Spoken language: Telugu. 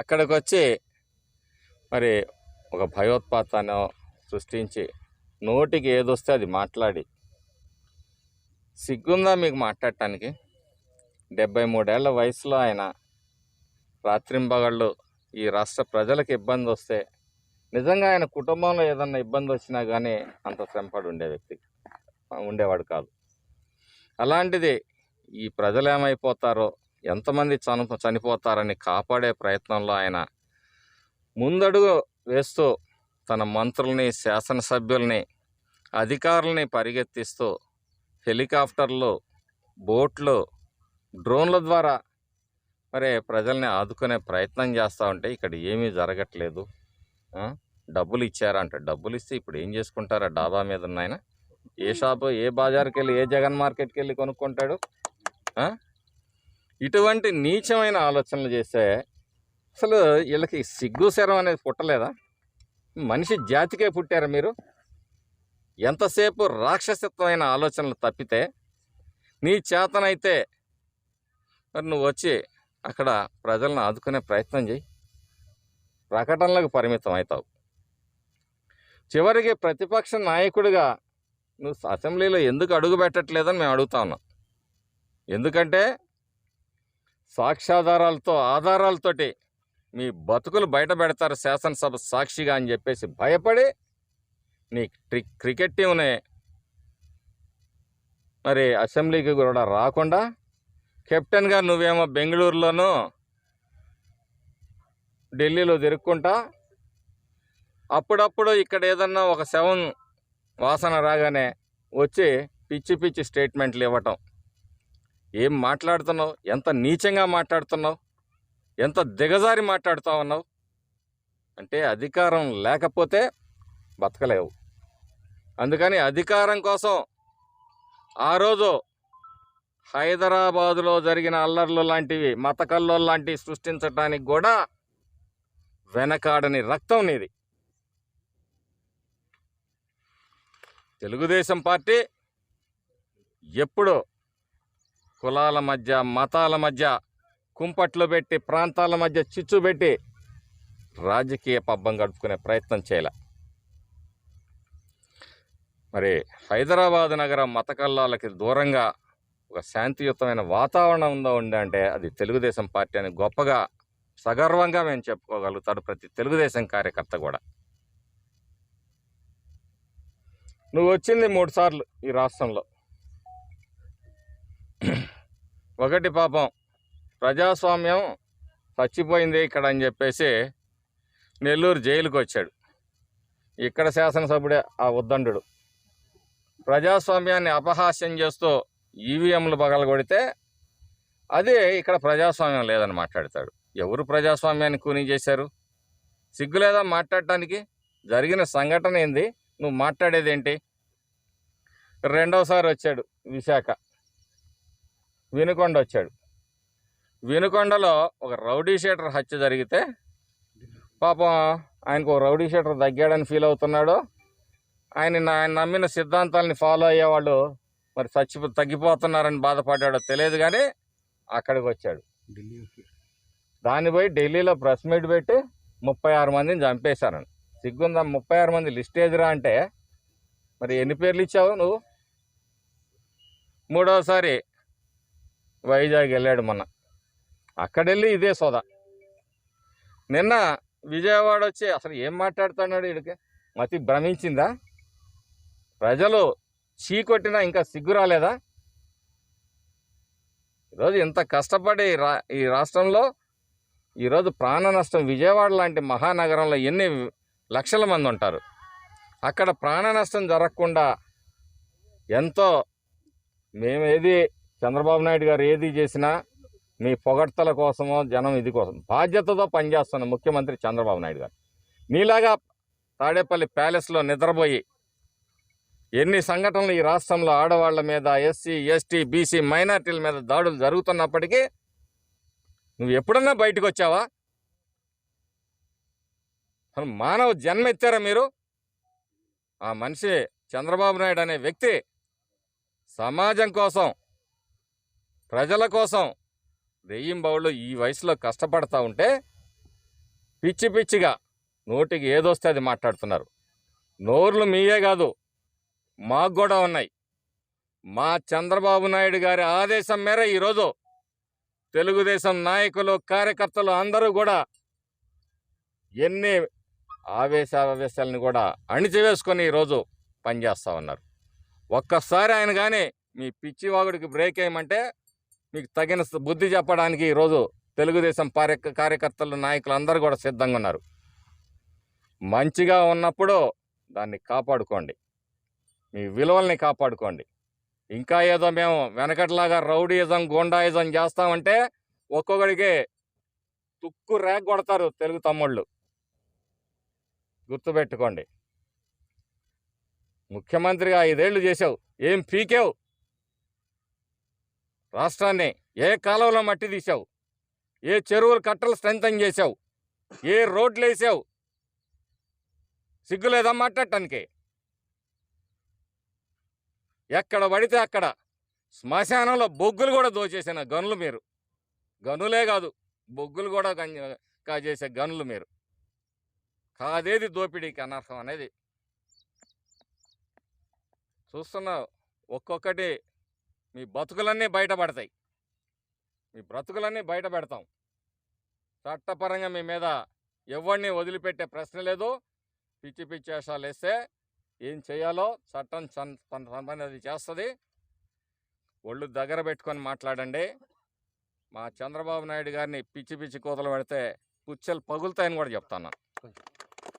అక్కడికి వచ్చి మరి ఒక భయోత్పాతాన్ని సృష్టించి నోటికి ఏదొస్తే అది మాట్లాడి. సిగ్గుందా మీకు మాట్లాడటానికి? డెబ్బై మూడేళ్ళ వయసులో ఆయన రాత్రింబగళ్ళు ఈ రాష్ట్ర ప్రజలకు ఇబ్బంది వస్తే నిజంగా ఆయన కుటుంబంలో ఏదన్నా ఇబ్బంది వచ్చినా కానీ అంత శ్రమపడి ఉండే వ్యక్తి ఉండేవాడు కాదు. అలాంటిది ఈ ప్రజలు ఏమైపోతారో ఎంతమంది చని చనిపోతారని కాపాడే ప్రయత్నంలో ఆయన ముందడుగు వేస్తూ తన మంత్రుల్ని శాసనసభ్యుల్ని అధికారుల్ని పరిగెత్తిస్తూ హెలికాప్టర్లు బోట్లు డ్రోన్ల ద్వారా మరి ప్రజల్ని ఆదుకునే ప్రయత్నం చేస్తూ ఉంటే ఇక్కడ ఏమీ జరగట్లేదు. డబ్బులు ఇచ్చారంట. డబ్బులు ఇస్తే ఇప్పుడు ఏం చేసుకుంటారా డాబా మీద ఉన్నాయన ఏ షాపు? ఏ బజార్కి వెళ్ళి ఏ జగన్ మార్కెట్కి వెళ్ళి కొనుక్కుంటాడు ఇటువంటి నీచమైన ఆలోచనలు చేస్తే అసలు వీళ్ళకి సిగ్గు శరం అనేది పుట్టలేదా? మనిషి జాతికే పుట్టారా మీరు? ఎంతసేపు రాక్షసత్వమైన ఆలోచనలు తప్పితే నీ చేతనైతే మరి నువ్వు వచ్చి అక్కడ ప్రజలను ఆదుకునే ప్రయత్నం చేయి. ప్రకటనలకు పరిమితం అవుతావు. చివరికి ప్రతిపక్ష నాయకుడిగా నువ్వు అసెంబ్లీలో ఎందుకు అడుగు పెట్టట్లేదని మేము అడుగుతా ఉన్నాం. ఎందుకంటే సాక్ష్యాధారాలతో ఆధారాలతోటి మీ బతుకులు బయట పెడతారు శాసనసభ సాక్షిగా అని చెప్పేసి భయపడి నీ ట్రి క్రికెట్ టీంని మరి అసెంబ్లీకి కూడా రాకుండా కెప్టెన్గా నువ్వేమో బెంగళూరులోనూ ఢిల్లీలో తిరుక్కుంటా అప్పుడప్పుడు ఇక్కడ ఏదన్నా ఒక శవం వాసన రాగానే వచ్చి పిచ్చి పిచ్చి స్టేట్మెంట్లు ఇవ్వటం. ఏం మాట్లాడుతున్నావు? ఎంత నీచంగా మాట్లాడుతున్నావు? ఎంత దిగజారి మాట్లాడుతూ ఉన్నావు? అంటే అధికారం లేకపోతే బతకలేవు. అందుకని అధికారం కోసం ఆ రోజు హైదరాబాదులో జరిగిన అల్లర్లు లాంటివి మతకల్లో లాంటివి సృష్టించడానికి కూడా వెనకాడని రక్తం నీది. తెలుగుదేశం పార్టీ ఎప్పుడో కులాల మధ్య మతాల మధ్య కుంపట్లు పెట్టి ప్రాంతాల మధ్య చిచ్చు పెట్టి రాజకీయ పబ్బం గడుపుకునే ప్రయత్నం చేయాల. మరి హైదరాబాద్ నగరం మత కల్లాలకి దూరంగా ఒక శాంతియుతమైన వాతావరణం ఉందా ఉండే అంటే అది తెలుగుదేశం పార్టీ అని గొప్పగా సగర్వంగా మేము చెప్పుకోగలుగుతాడు ప్రతి తెలుగుదేశం కార్యకర్త కూడా. నువ్వు వచ్చింది మూడు సార్లు ఈ రాష్ట్రంలో. ఒకటి పాపం. ప్రజాస్వామ్యం చచ్చిపోయింది ఇక్కడ అని చెప్పేసి నెల్లూరు జైలుకి వచ్చాడు ఇక్కడ శాసనసభ్యుడే ఆ ఉద్దండు ప్రజాస్వామ్యాన్ని అపహాస్యం చేస్తూ ఈవీఎంలు పగలగొడితే అదే ఇక్కడ ప్రజాస్వామ్యం లేదని మాట్లాడతాడు. ఎవరు ప్రజాస్వామ్యాన్ని కూని చేశారు? సిగ్గు లేదా మాట్లాడటానికి? జరిగిన సంఘటన ఏంది? నువ్వు మాట్లాడేది ఏంటి రెండవసారి వచ్చాడు విశాఖ. వినుకొండ వచ్చాడు వినుకొండలో ఒక రౌడీ షీటర్ హత్య జరిగితే పాపం ఆయనకు ఒక రౌడీ షీటర్ తగ్గాడని ఫీల్ అవుతున్నాడు. ఆయన ఆయన నమ్మిన సిద్ధాంతాలని ఫాలో అయ్యేవాళ్ళు మరి చచ్చి తగ్గిపోతున్నారని బాధపడ్డాడో తెలియదు కానీ అక్కడికి వచ్చాడు దాన్ని పోయి ఢిల్లీలో ప్రెస్ మీట్ పెట్టి ముప్పై ఆరు మందిని చంపేశారని. సిగ్గుందా? ముప్పై ఆరు మంది లిస్ట్ ఏదిరా అంటే మరి ఎన్ని పేర్లు ఇచ్చావు నువ్వు? మూడవసారి వైజాగ్ వెళ్ళాడు మొన్న. అక్కడెళ్ళి ఇదే సోద. నిన్న విజయవాడ వచ్చి అసలు ఏం మాట్లాడుతున్నాడు వీడికి మతి భ్రమించిందా? ప్రజలు చీకొట్టినా ఇంకా సిగ్గు రాలేదా? ఈరోజు ఇంత కష్టపడి రా ఈ రాష్ట్రంలో ఈరోజు ప్రాణ నష్టం విజయవాడ లాంటి మహానగరంలో ఎన్ని లక్షల మంది ఉంటారు? అక్కడ ప్రాణ నష్టం జరగకుండా ఎంతో మేమేది చంద్రబాబు నాయుడు గారు ఏది చేసినా మీ పొగడ్తల కోసమో జనం ఇది కోసం బాధ్యతతో పనిచేస్తున్న ముఖ్యమంత్రి చంద్రబాబు నాయుడు గారు. మీలాగా తాడేపల్లి ప్యాలెస్లో నిద్రపోయి ఎన్ని సంఘటనలు ఈ రాష్ట్రంలో ఆడవాళ్ళ మీద ఎస్సీ ఎస్టీ బీసీ మైనార్టీల మీద దాడులు జరుగుతున్నప్పటికీ నువ్వు ఎప్పుడన్నా బయటకు వచ్చావా? మానవ జన్మ ఎత్తారా మీరు? ఆ మనిషి చంద్రబాబు నాయుడు అనే వ్యక్తి సమాజం కోసం ప్రజల కోసం బౌళ్ళు ఈ వయసులో కష్టపడతా ఉంటే పిచ్చి పిచ్చిగా నోటికి ఏదొస్తే అది మాట్లాడుతున్నారు. నోర్లు మీయే కాదు మాకు కూడా ఉన్నాయి. మా చంద్రబాబు నాయుడు గారి ఆదేశం మేర ఈరోజు తెలుగుదేశం నాయకులు కార్యకర్తలు అందరూ కూడా ఎన్ని ఆవేశావేశాలను కూడా అణిచివేసుకొని ఈరోజు పనిచేస్తూ ఉన్నారు. ఒక్కసారి ఆయన కానీ మీ పిచ్చివాగుడికి బ్రేక్ వేయమంటే మీకు తగిన బుద్ధి చెప్పడానికి ఈరోజు తెలుగుదేశం పార్య కార్యకర్తలు నాయకులు అందరూ కూడా సిద్ధంగా ఉన్నారు. మంచిగా ఉన్నప్పుడు దాన్ని కాపాడుకోండి. మీ విలువల్ని కాపాడుకోండి. ఇంకా ఏదో మేము వెనకట్లాగా రౌడీయిజం గోండాయిజం చేస్తామంటే ఒక్కొక్కడికి తుక్కు రేగ కొడతారు తెలుగు తమ్ముళ్ళు. గుర్తుపెట్టుకోండి. ముఖ్యమంత్రిగా ఐదేళ్ళు చేసావు ఏం పీకావు? రాష్ట్రాన్ని ఏ కాలంలో మట్టి తీసావు ఏ చెరువులు కట్టలు స్ట్రెంగ్ చేసావు ఏ రోడ్లు వేసావు సిగ్గు లేదా మాట్లాడటానికి? ఎక్కడ పడితే అక్కడ. శ్మశానంలో బొగ్గులు కూడా దోచేసిన గనులు మీరు. గనులే కాదు బొగ్గులు కూడా గం- కాజేసే గనులు మీరు. కాదేది దోపిడీకి అనర్హం అనేది? చూస్తున్నావు ఒక్కొక్కటి మీ బతుకులన్నీ బయటపడతాయి. మీ బ్రతుకులన్నీ బయట పెడతాం. చట్టపరంగా మీ మీద ఎవరిని వదిలిపెట్టే ప్రశ్న లేదు. పిచ్చి పిచ్చి వేషాలు వేస్తే ఏం చేయాలో చట్టం చన్- తన అది చేస్తుంది. ఒళ్ళు దగ్గర పెట్టుకొని మాట్లాడండి. మా చంద్రబాబు నాయుడు గారిని పిచ్చి పిచ్చి కూతలు పెడితే పుచ్చలు పగులుతాయని కూడా చెప్తాను.